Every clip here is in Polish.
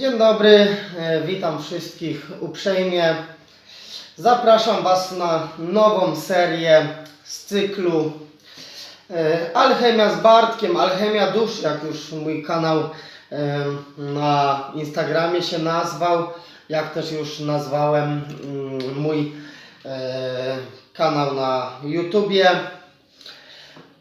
Dzień dobry, e, witam wszystkich uprzejmie. Zapraszam Was na nową serię z cyklu e, Alchemia z Bartkiem, Alchemia Dusz, jak już mój kanał e, na Instagramie się nazwał, jak też już nazwałem mm, mój kanał na YouTubie.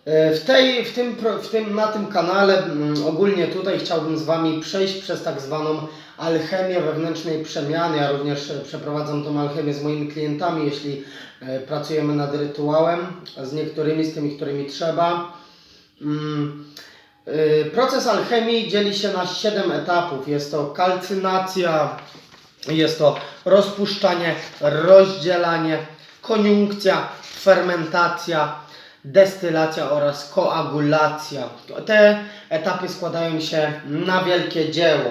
E, W, tej, w, tym, w tym, na tym kanale mm, ogólnie tutaj chciałbym z Wami przejść przez tak zwaną alchemię wewnętrznej przemiany. Ja również e, przeprowadzam tą alchemię z moimi klientami, jeśli e, pracujemy nad rytuałem, z niektórymi, z tymi, którymi trzeba. Mm, Proces alchemii dzieli się na 7 etapów. Jest to kalcynacja, jest to rozpuszczanie, rozdzielanie, koniunkcja, fermentacja, destylacja oraz koagulacja. Te etapy składają się na wielkie dzieło.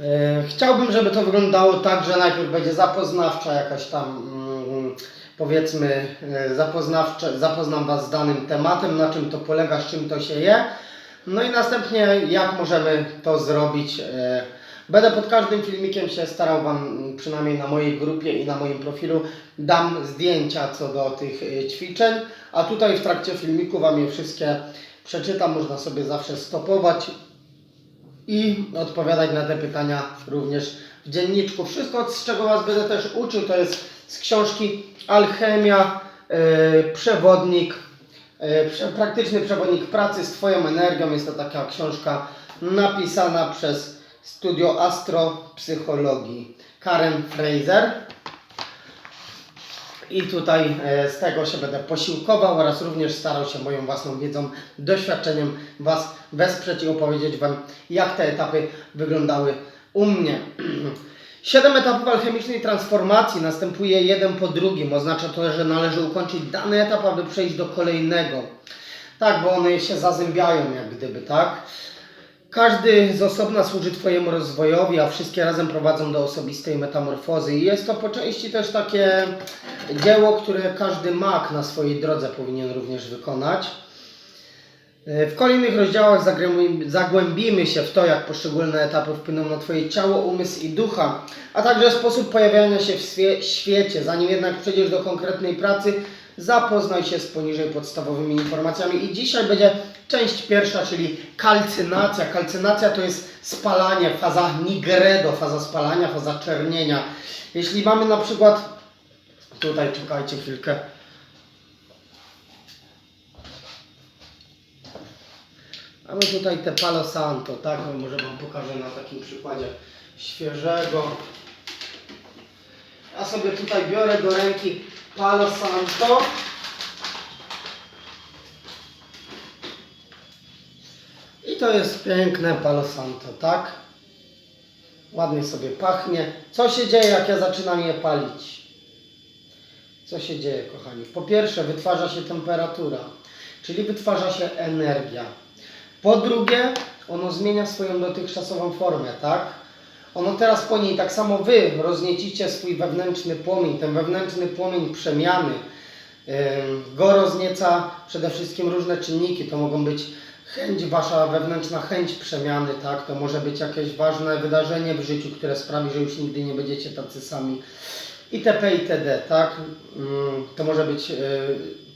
E, Chciałbym, żeby to wyglądało tak, że najpierw będzie zapoznawcza jakaś tam, mm, powiedzmy, e, zapoznawcze, zapoznam Was z danym tematem, na czym to polega, z czym to się je. No i następnie, jak możemy to zrobić. Będę pod każdym filmikiem się starał Wam, mm, przynajmniej na mojej grupie i na moim profilu, dam zdjęcia co do tych e, ćwiczeń, a tutaj w trakcie filmiku Wam je wszystkie przeczytam, można sobie zawsze stopować i odpowiadać na te pytania również w dzienniczku. Wszystko, z czego Was będę też uczył, to jest z książki Alchemia, e, przewodnik, prze, praktyczny przewodnik pracy z Twoją energią. Jest to taka książka napisana przez Studio Astropsychologii Karen Fraser. I tutaj e, z tego się będę posiłkował oraz również starał się moją własną wiedzą, doświadczeniem Was wesprzeć i opowiedzieć Wam, jak te etapy wyglądały u mnie. Siedem etapów alchemicznej transformacji następuje jeden po drugim. Oznacza to, że należy ukończyć dany etap, aby przejść do kolejnego. Tak, bo one się zazębiają jak gdyby, tak? Każdy z osobna służy Twojemu rozwojowi, a wszystkie razem prowadzą do osobistej metamorfozy. I jest to po części też takie dzieło, które każdy mag na swojej drodze powinien również wykonać. W kolejnych rozdziałach zagłębimy się w to, jak poszczególne etapy wpłyną na Twoje ciało, umysł i ducha, a także sposób pojawiania się w świecie. Zanim jednak przejdziesz do konkretnej pracy, zapoznaj się z poniżej podstawowymi informacjami. I dzisiaj będzie część pierwsza, czyli kalcynacja. Kalcynacja to jest spalanie, faza nigredo, faza spalania, faza czernienia. Jeśli mamy na przykład, tutaj czekajcie chwilkę, Mamy tutaj te Palo Santo, tak? No, Może Wam pokażę na takim przykładzie świeżego. Ja sobie tutaj biorę do ręki Palo Santo. I to jest piękne Palo Santo, tak? Ładnie sobie pachnie. Co się dzieje, jak ja zaczynam je palić? Co się dzieje, kochani? Po pierwsze, wytwarza się temperatura, czyli wytwarza się energia. Po drugie, ono zmienia swoją dotychczasową formę, tak? Ono teraz po niej, tak samo Wy rozniecicie swój wewnętrzny płomień, ten wewnętrzny płomień przemiany. Go roznieca przede wszystkim różne czynniki. To mogą być chęć, Wasza wewnętrzna chęć przemiany, tak? To może być jakieś ważne wydarzenie w życiu, które sprawi, że już nigdy nie będziecie tacy sami. itp. itd., tak? Ym, To może być,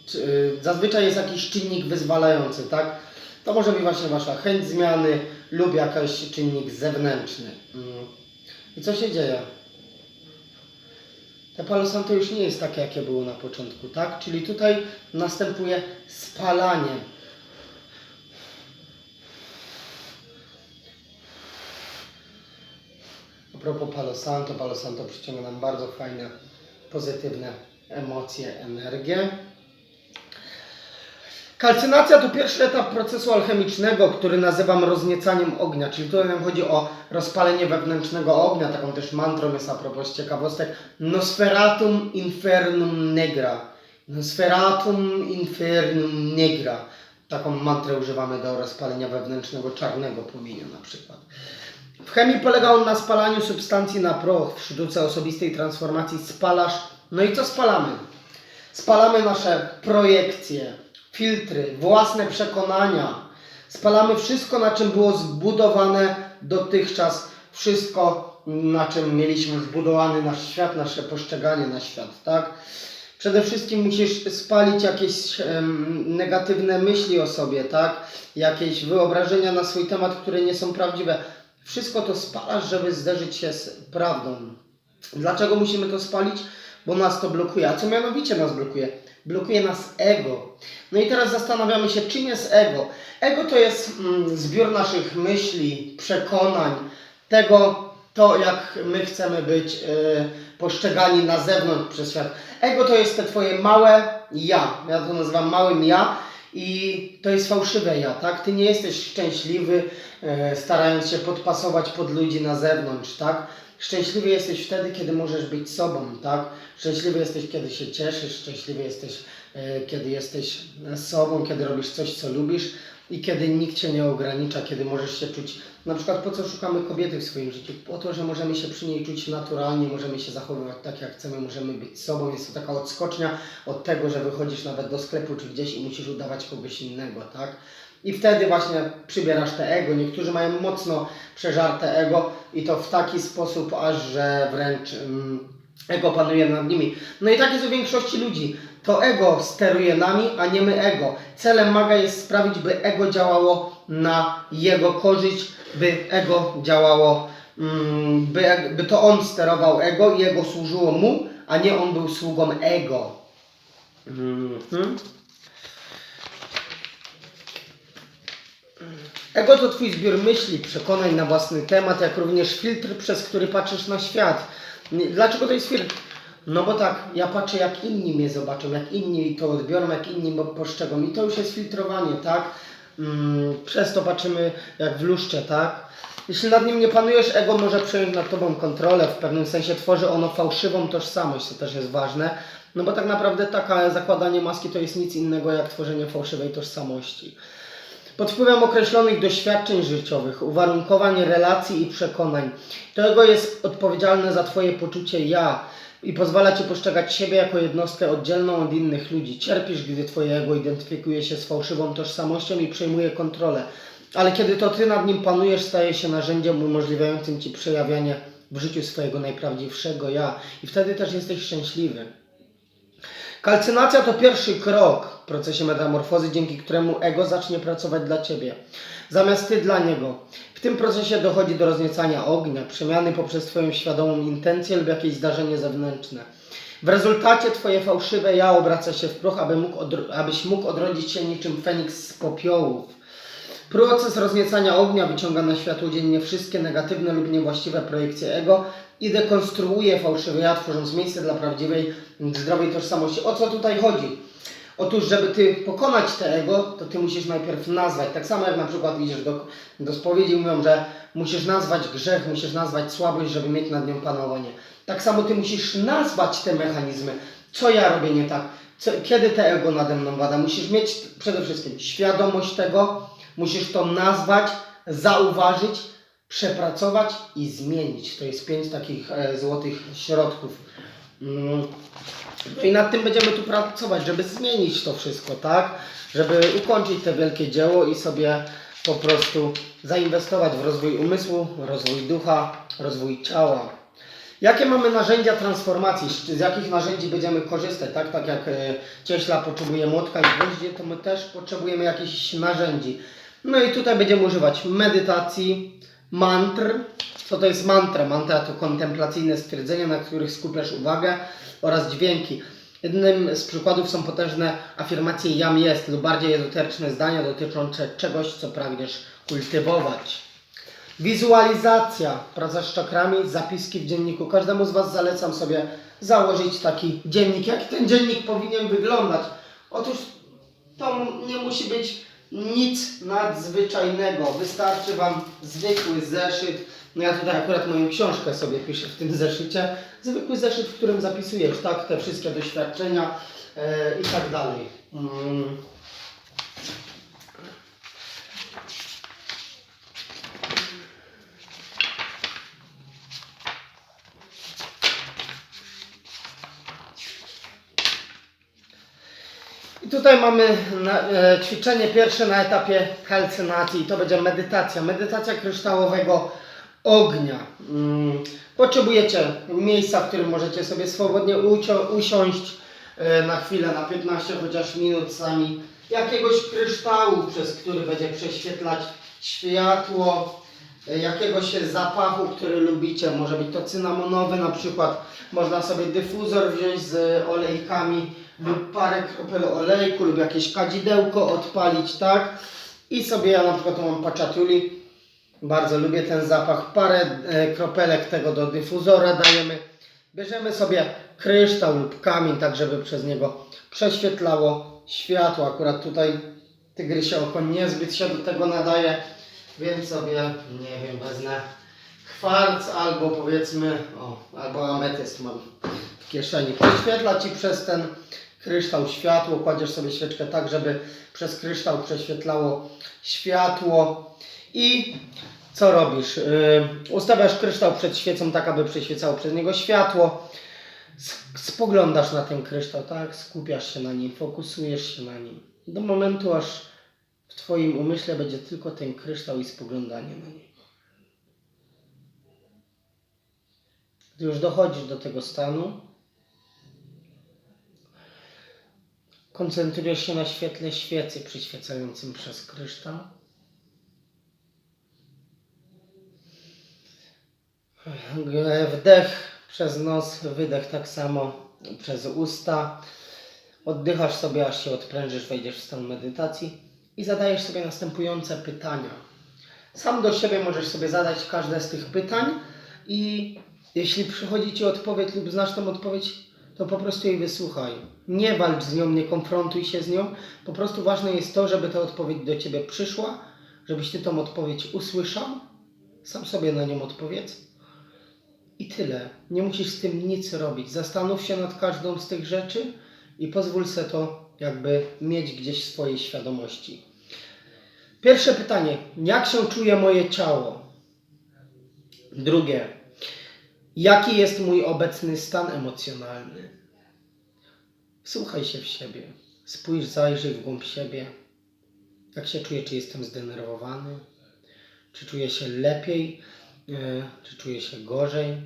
czy- yy, zazwyczaj jest jakiś czynnik wyzwalający, tak? To może być właśnie Wasza chęć zmiany lub jakiś czynnik zewnętrzny. Mm. I co się dzieje? Te Palo Santo już nie jest takie, jakie było na początku, tak? Czyli tutaj następuje spalanie. Propos Palo Santo, Palo Santo przyciąga nam bardzo fajne, pozytywne emocje, energię. Kalcynacja to pierwszy etap procesu alchemicznego, który nazywam rozniecaniem ognia, czyli tutaj nam chodzi o rozpalenie wewnętrznego ognia, taką też mantrą jest a propos ciekawostek, Nosferatum infernum negra. Nosferatum infernum negra. Taką mantrę używamy do rozpalenia wewnętrznego czarnego płomienia na przykład. W chemii polega on na spalaniu substancji na proch. W sztuce osobistej transformacji spalasz. No i co spalamy? Spalamy nasze projekcje, filtry, własne przekonania. Spalamy wszystko, na czym było zbudowane dotychczas wszystko, na czym mieliśmy zbudowany nasz świat, nasze postrzeganie na świat, tak? Przede wszystkim musisz spalić jakieś em, negatywne myśli o sobie, tak? Jakieś wyobrażenia na swój temat, które nie są prawdziwe. Wszystko to spalasz, żeby zderzyć się z prawdą. Dlaczego musimy to spalić? Bo nas to blokuje. A co mianowicie nas blokuje? Blokuje nas ego. No i teraz zastanawiamy się, czym jest ego. Ego to jest mm, zbiór naszych myśli, przekonań, tego, to jak my chcemy być y, postrzegani na zewnątrz przez świat. Ego to jest te twoje małe ja. Ja to nazywam małym ja. I to jest fałszywe ja, tak? Ty nie jesteś szczęśliwy, e, starając się podpasować pod ludzi na zewnątrz, tak? Szczęśliwy jesteś wtedy, kiedy możesz być sobą, tak? Szczęśliwy jesteś, kiedy się cieszysz, szczęśliwy jesteś, kiedy jesteś sobą, kiedy robisz coś, co lubisz i kiedy nikt cię nie ogranicza, kiedy możesz się czuć. Na przykład po co szukamy kobiety w swoim życiu? Po to, że możemy się przy niej czuć naturalnie, możemy się zachowywać tak, jak chcemy, możemy być sobą. Jest to taka odskocznia od tego, że wychodzisz nawet do sklepu czy gdzieś i musisz udawać kogoś innego, tak? I wtedy właśnie przybierasz te ego. Niektórzy mają mocno przeżarte ego i to w taki sposób, aż że wręcz mm, ego panuje nad nimi. No i tak jest u większości ludzi. To ego steruje nami, a nie my ego. Celem maga jest sprawić, by ego działało na jego korzyść, by ego działało, mm, by, by to on sterował ego i ego służyło mu, a nie on był sługą ego. Mhm. Ego to Twój zbiór myśli, przekonań na własny temat, jak również filtr, przez który patrzysz na świat. Dlaczego to jest filtr? No bo tak, ja patrzę jak inni mnie zobaczą, jak inni to odbiorą, jak inni postrzegą i to już jest filtrowanie, tak? Mm, przez to patrzymy jak w luszcze, tak? Jeśli nad nim nie panujesz, ego może przejąć nad tobą kontrolę, w pewnym sensie tworzy ono fałszywą tożsamość, to też jest ważne. No bo tak naprawdę taka zakładanie maski to jest nic innego jak tworzenie fałszywej tożsamości. Pod wpływem określonych doświadczeń życiowych, uwarunkowań, relacji i przekonań. To ego jest odpowiedzialne za Twoje poczucie ja i pozwala Ci postrzegać siebie jako jednostkę oddzielną od innych ludzi. Cierpisz, gdy Twoje ego identyfikuje się z fałszywą tożsamością i przejmuje kontrolę. Ale kiedy to Ty nad nim panujesz, staje się narzędziem umożliwiającym Ci przejawianie w życiu swojego najprawdziwszego ja. I wtedy też jesteś szczęśliwy. Kalcynacja to pierwszy krok w procesie metamorfozy, dzięki któremu ego zacznie pracować dla Ciebie, zamiast Ty dla niego. W tym procesie dochodzi do rozniecania ognia, przemiany poprzez Twoją świadomą intencję lub jakieś zdarzenie zewnętrzne. W rezultacie Twoje fałszywe ja obraca się w proch, aby mógł abyś mógł odrodzić się niczym Feniks z popiołów. Proces rozniecania ognia wyciąga na światło dziennie wszystkie negatywne lub niewłaściwe projekcje ego i dekonstruuje fałszywy ja, tworząc miejsce dla prawdziwej, zdrowej tożsamości. O co tutaj chodzi? Otóż, żeby ty pokonać te ego, to ty musisz najpierw nazwać. Tak samo jak na przykład idziesz do, do spowiedzi, mówią, że musisz nazwać grzech, musisz nazwać słabość, żeby mieć nad nią panowanie. Tak samo ty musisz nazwać te mechanizmy. Co ja robię nie tak? Co, kiedy te ego nade mną wada? Musisz mieć przede wszystkim świadomość tego, musisz to nazwać, zauważyć, przepracować i zmienić. To jest pięć takich e, złotych środków. Mm. No i nad tym będziemy tu pracować, żeby zmienić to wszystko, tak? Żeby ukończyć te wielkie dzieło i sobie po prostu zainwestować w rozwój umysłu, rozwój ducha, rozwój ciała. Jakie mamy narzędzia transformacji? Z z jakich narzędzi będziemy korzystać? Tak, tak jak e, cieśla potrzebuje młotka i gwoździe, to my też potrzebujemy jakichś narzędzi. No i tutaj będziemy używać medytacji, mantr. Co to jest mantra? Mantra to kontemplacyjne stwierdzenia, na których skupiasz uwagę oraz dźwięki. Jednym z przykładów są potężne afirmacje jam jest lub bardziej ezoteryczne zdania dotyczące czegoś, co pragniesz kultywować. Wizualizacja, praca z czakrami, zapiski w dzienniku. Każdemu z Was zalecam sobie założyć taki dziennik. Jak ten dziennik powinien wyglądać? Otóż to nie musi być nic nadzwyczajnego. Wystarczy Wam zwykły zeszyt. No ja tutaj akurat moją książkę sobie piszę w tym zeszycie. Zwykły zeszyt, w którym zapisujesz tak, te wszystkie doświadczenia e, i tak dalej. Mm. Tutaj mamy e, ćwiczenie pierwsze na etapie kalcynacji. To będzie medytacja. Medytacja kryształowego ognia. Mm, Potrzebujecie miejsca, w którym możecie sobie swobodnie usiąść e, na chwilę, na 15 chociaż minut sami. Jakiegoś kryształu, przez który będzie prześwietlać światło, e, jakiegoś zapachu, który lubicie. Może być to cynamonowy na przykład. Można sobie dyfuzor wziąć z olejkami lub parę kropel olejku lub jakieś kadzidełko odpalić, tak? I sobie ja na przykład mam paczatuli. Bardzo lubię ten zapach. Parę e, kropelek tego do dyfuzora dajemy. Bierzemy sobie kryształ lub kamień, tak żeby przez niego prześwietlało światło. Akurat tutaj tygrysie oko niezbyt się do tego nadaje, więc sobie, nie wiem, wezmę kwarc albo powiedzmy, o, albo ametyst mam w kieszeni. Prześwietla Ci przez ten kryształ światło. Kładziesz sobie świeczkę tak, żeby przez kryształ prześwietlało światło. I co robisz? Yy, ustawiasz kryształ przed świecą tak, aby przeświecało przez niego światło. Spoglądasz na ten kryształ, tak? Skupiasz się na nim, fokusujesz się na nim. Do momentu, aż w Twoim umyśle będzie tylko ten kryształ i spoglądanie na niego. Gdy już dochodzisz do tego stanu, koncentrujesz się na świetle świecy przyświecającym przez kryształ. Wdech przez nos, wydech tak samo przez usta. Oddychasz sobie, aż się odprężysz, wejdziesz w stan medytacji i zadajesz sobie następujące pytania. Sam do siebie możesz sobie zadać każde z tych pytań i jeśli przychodzi Ci odpowiedź lub znasz tą odpowiedź, to po prostu jej wysłuchaj. Nie walcz z nią, nie konfrontuj się z nią. Po prostu ważne jest to, żeby ta odpowiedź do Ciebie przyszła, żebyś Ty tą odpowiedź usłyszał. Sam sobie na nią odpowiedz. I tyle. Nie musisz z tym nic robić. Zastanów się nad każdą z tych rzeczy i pozwól se to jakby mieć gdzieś w swojej świadomości. Pierwsze pytanie. Jak się czuje moje ciało? Drugie. Jaki jest mój obecny stan emocjonalny? Wsłuchaj się w siebie. Spójrz, zajrzyj w głąb siebie. Jak się czuję? Czy jestem zdenerwowany? Czy czuję się lepiej? E, Czy czuję się gorzej?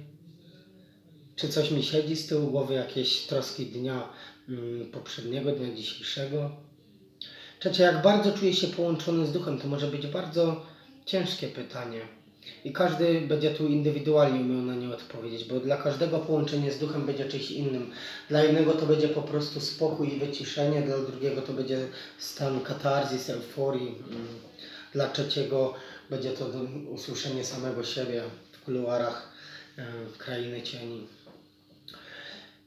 Czy coś mi siedzi z tyłu głowy, jakieś troski dnia mm, poprzedniego, dnia dzisiejszego? Trzecie, jak bardzo czuję się połączony z duchem? To może być bardzo ciężkie pytanie. I każdy będzie tu indywidualnie umiał na nie odpowiedzieć, bo dla każdego połączenie z duchem będzie czymś innym. Dla jednego to będzie po prostu spokój i wyciszenie, dla drugiego to będzie stan katarzis, euforii. Dla trzeciego będzie to usłyszenie samego siebie w kuluarach e, krainy cieni.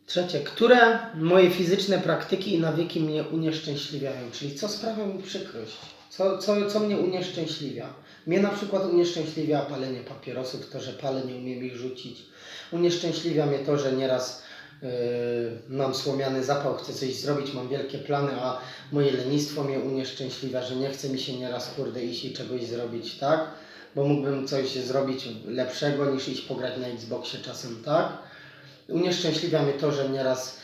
Trzecie, które moje fizyczne praktyki i nawyki mnie unieszczęśliwiają? Czyli co sprawia mi przykrość? Co, co, co mnie unieszczęśliwia? Mnie na przykład unieszczęśliwia palenie papierosów, to, że palę, nie umiem ich rzucić. Unieszczęśliwia mnie to, że nieraz yy, mam słomiany zapał, chcę coś zrobić, mam wielkie plany, a moje lenistwo mnie unieszczęśliwia, że nie chce mi się nieraz kurde iść i czegoś zrobić, tak? Bo mógłbym coś zrobić lepszego niż iść pograć na Xboxie czasem, tak? Unieszczęśliwia mnie to, że nieraz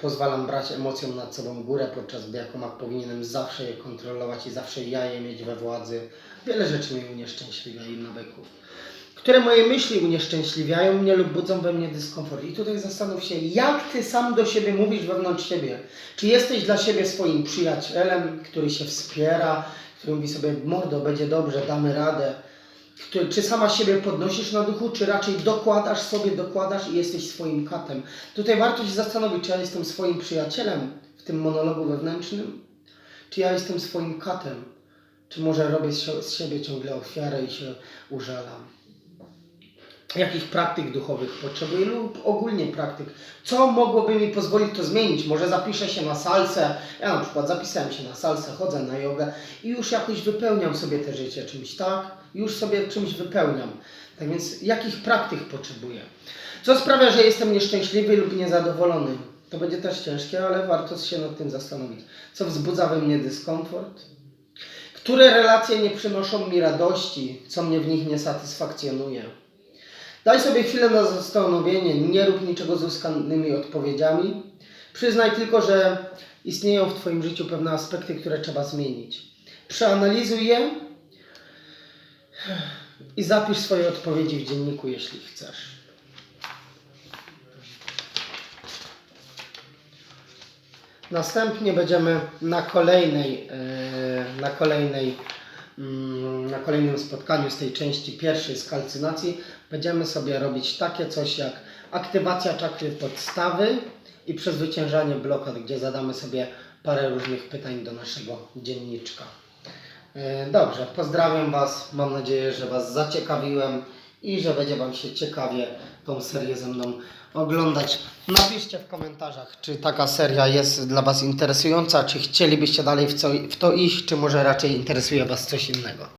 pozwalam brać emocjom nad sobą górę, podczas gdy jako mak powinienem zawsze je kontrolować i zawsze ja je mieć we władzy. Wiele rzeczy mnie unieszczęśliwia i nawyków. Które moje myśli unieszczęśliwiają mnie lub budzą we mnie dyskomfort. I tutaj zastanów się, jak ty sam do siebie mówisz wewnątrz siebie. Czy jesteś dla siebie swoim przyjacielem, który się wspiera, który mówi sobie, mordo, będzie dobrze, damy radę. Który, czy sama siebie podnosisz na duchu, czy raczej dokładasz sobie, dokładasz i jesteś swoim katem. Tutaj warto się zastanowić, czy ja jestem swoim przyjacielem w tym monologu wewnętrznym, czy ja jestem swoim katem, czy może robię z siebie ciągle ofiarę i się użalam. Jakich praktyk duchowych potrzebuję lub ogólnie praktyk. Co mogłoby mi pozwolić to zmienić? Może zapiszę się na salsę. Ja na przykład zapisałem się na salsę, chodzę na jogę i już jakoś wypełniam sobie te życie czymś, tak? Już sobie czymś wypełniam. Tak więc jakich praktyk potrzebuję? Co sprawia, że jestem nieszczęśliwy lub niezadowolony? To będzie też ciężkie, ale warto się nad tym zastanowić. Co wzbudza we mnie dyskomfort? Które relacje nie przynoszą mi radości? Co mnie w nich nie satysfakcjonuje? Daj sobie chwilę na zastanowienie, nie rób niczego z uzyskanymi odpowiedziami. Przyznaj tylko, że istnieją w Twoim życiu pewne aspekty, które trzeba zmienić. Przeanalizuj je i zapisz swoje odpowiedzi w dzienniku, jeśli chcesz. Następnie będziemy na kolejnej, e, na kolejnej, na kolejnym spotkaniu z tej części pierwszej z kalcynacji będziemy sobie robić takie coś jak aktywacja czakry podstawy i przezwyciężanie blokad, gdzie zadamy sobie parę różnych pytań do naszego dzienniczka. E, Dobrze, pozdrawiam Was. Mam nadzieję, że Was zaciekawiłem i że będzie Wam się ciekawie tą serię ze mną oglądać. Napiszcie w komentarzach, czy taka seria jest dla Was interesująca, czy chcielibyście dalej w, co, w to iść, czy może raczej interesuje Was coś innego.